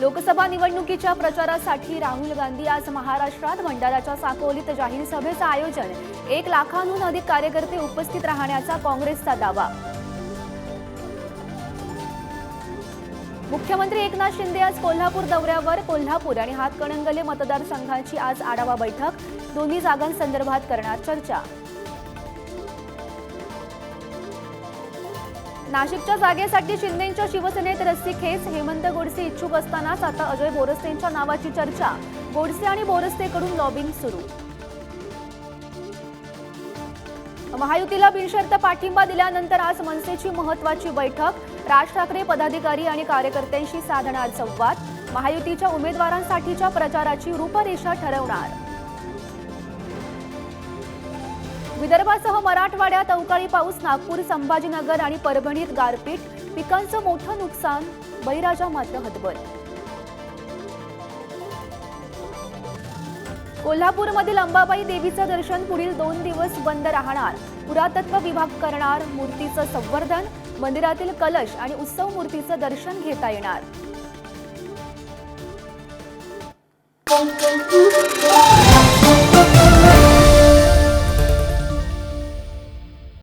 लोकसभा निवडणुकीच्या प्रचारासाठी राहुल गांधी आज महाराष्ट्रात भंडाराच्या साकोलीत जाहीर सभेचं आयोजन. एक लाखांहून अधिक कार्यकर्ते उपस्थित राहण्याचा काँग्रेसचा दावा. मुख्यमंत्री एकनाथ शिंदे आज कोल्हापूर दौऱ्यावर. कोल्हापूर आणि हातकणंगले मतदारसंघाची आज आढावा बैठक. दोन्ही जागांसंदर्भात करणार चर्चा. नाशिकच्या जागेसाठी शिंदेच्या शिवसेनेत रस्सीखेच हेमंत गोडसे इच्छुक असतानाच आता अजय बोरस्तेंच्या नावाची चर्चा. गोडसे आणि बोरस्तेकडून लॉबिंग सुरू. महायुतीला बिनशर्त पाठिंबा दिल्यानंतर आज मनसेची महत्वाची बैठक. राज ठाकरे पदाधिकारी आणि कार्यकर्त्यांशी साधणार संवाद. महायुतीच्या उमेदवारांसाठीच्या प्रचाराची रूपरेषा ठरवणार. विदर्भासह मराठवाड्यात अवकाळी पाऊस नागपूर संभाजीनगर आणि परभणीत गारपीट. पिकांचं मोठं नुकसान बळीराजा मात्र हतबल. कोल्हापूरमधील अंबाबाई देवीचं दर्शन पुढील दोन दिवस बंद राहणार. पुरातत्व विभाग करणार मूर्तीचं संवर्धन मंदिरातील कलश आणि उत्सव मूर्तीचं दर्शन घेता येणार.